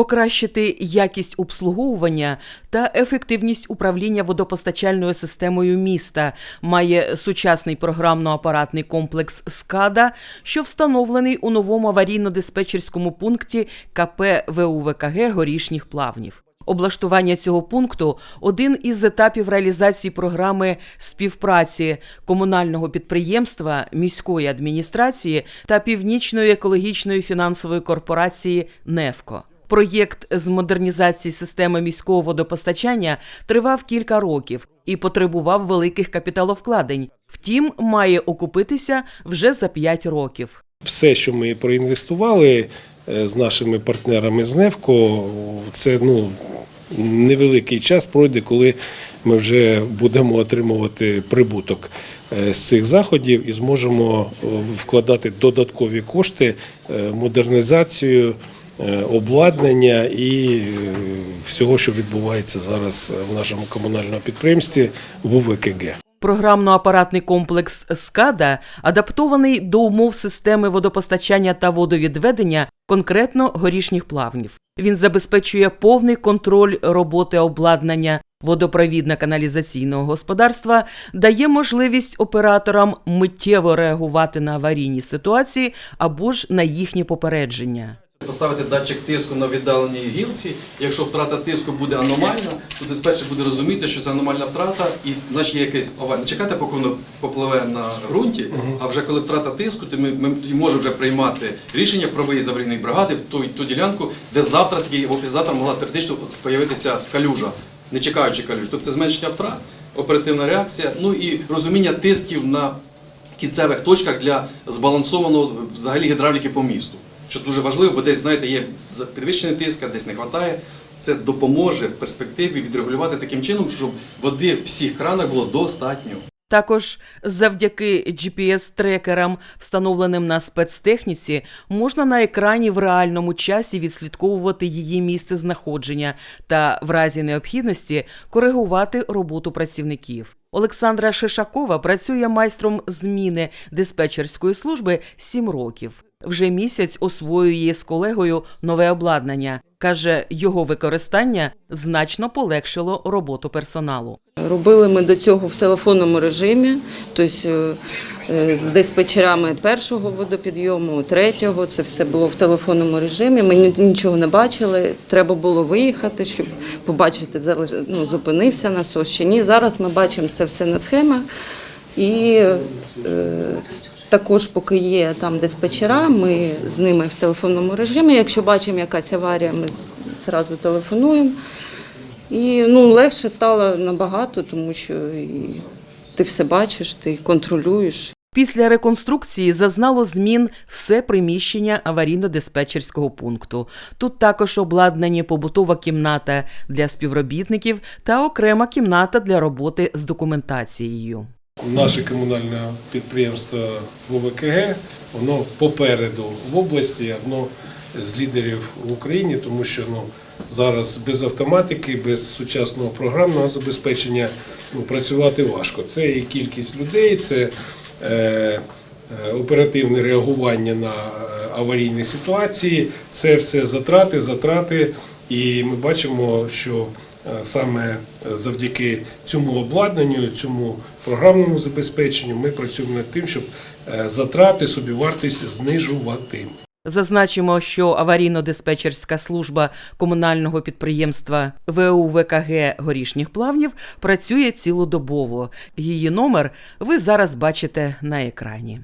покращити якість обслуговування та ефективність управління водопостачальною системою міста. Має сучасний програмно-апаратний комплекс СКАДА, що встановлений у новому аварійно-диспетчерському пункті КП ВУВКГ Горішніх плавнів. Облаштування цього пункту один із етапів реалізації програми співпраці комунального підприємства, міської адміністрації та північної екологічної фінансової корпорації НЕФКО. Проєкт з модернізації системи міського водопостачання тривав кілька років і потребував великих капіталовкладень. Втім, має окупитися вже за 5 років. Все, що ми проінвестували е, з нашими партнерами з НЕВКО, це ну, невеликий час пройде, коли ми вже будемо отримувати прибуток е, з цих заходів і зможемо е, вкладати додаткові кошти, модернізацію, обладнання і е, всього, що відбувається зараз в нашому комунальному підприємстві ВУВКГ. Програмно-апаратний комплекс СКАДА адаптований до умов системи водопостачання та водовідведення конкретно горішніх плавнів. Він забезпечує повний контроль роботи обладнання водопровідно-каналізаційного господарства, дає можливість операторам миттєво реагувати на аварійні ситуації або ж на їхні попередження. Поставити датчик тиску на віддаленій гілці. Якщо втрата тиску буде аномальна, то диспетчер буде розуміти, що це аномальна втрата, і значить є якась аварія. Чекати, поки воно попливе на ґрунті, а вже коли втрата тиску, то ми, ми можемо вже приймати рішення про виїзд аварійної бригади в ту, ту ділянку, де завтра таки або післязавтра могла теоретично з'явитися калюжа, не чекаючи калюж. Тобто це зменшення втрат, оперативна реакція, ну і розуміння тисків на кінцевих точках для збалансованого взагалі гідравліки по місту. Що дуже важливо, бо десь, знаєте, є підвищений тиск, а десь не вистачає. Це допоможе перспективі відрегулювати таким чином, щоб води в всіх кранах було достатньо. Також завдяки GPS-трекерам, встановленим на спецтехніці, можна на екрані в реальному часі відслідковувати її місце знаходження та, в разі необхідності, коригувати роботу працівників. Олександра Шишакова працює майстром зміни диспетчерської служби 7 років. Вже місяць освоює з колегою нове обладнання. Каже, його використання значно полегшило роботу персоналу. Робили ми до цього в телефонному режимі, тобто е, з диспетчерами першого водопідйому, третього. Це все було в телефонному режимі. Ми ні- нічого не бачили. Треба було виїхати, щоб побачити, ну, зупинився насос чи ні. Зараз ми бачимо це все на схемах. І е, також, поки є там диспетчера, ми з ними в телефонному режимі. Якщо бачимо якась аварія, ми зразу телефонуємо. І ну, легше стало набагато, тому що і ти все бачиш, ти контролюєш. Після реконструкції зазнало змін все приміщення аварійно-диспетчерського пункту. Тут також обладнані побутова кімната для співробітників та окрема кімната для роботи з документацією. Наше комунальне підприємство ВВКГ, воно попереду в області, одно з лідерів в Україні, тому що ну, зараз без автоматики, без сучасного програмного забезпечення ну, працювати важко. Це і кількість людей, це е, е, оперативне реагування на е, аварійні ситуації, це все затрати, затрати. І ми бачимо, що саме завдяки цьому обладнанню, цьому програмному забезпеченню ми працюємо над тим, щоб е, затрати, собівартість знижувати. Зазначимо, що аварійно-диспетчерська служба комунального підприємства ВУВКГ Горішніх плавнів працює цілодобово. Її номер ви зараз бачите на екрані.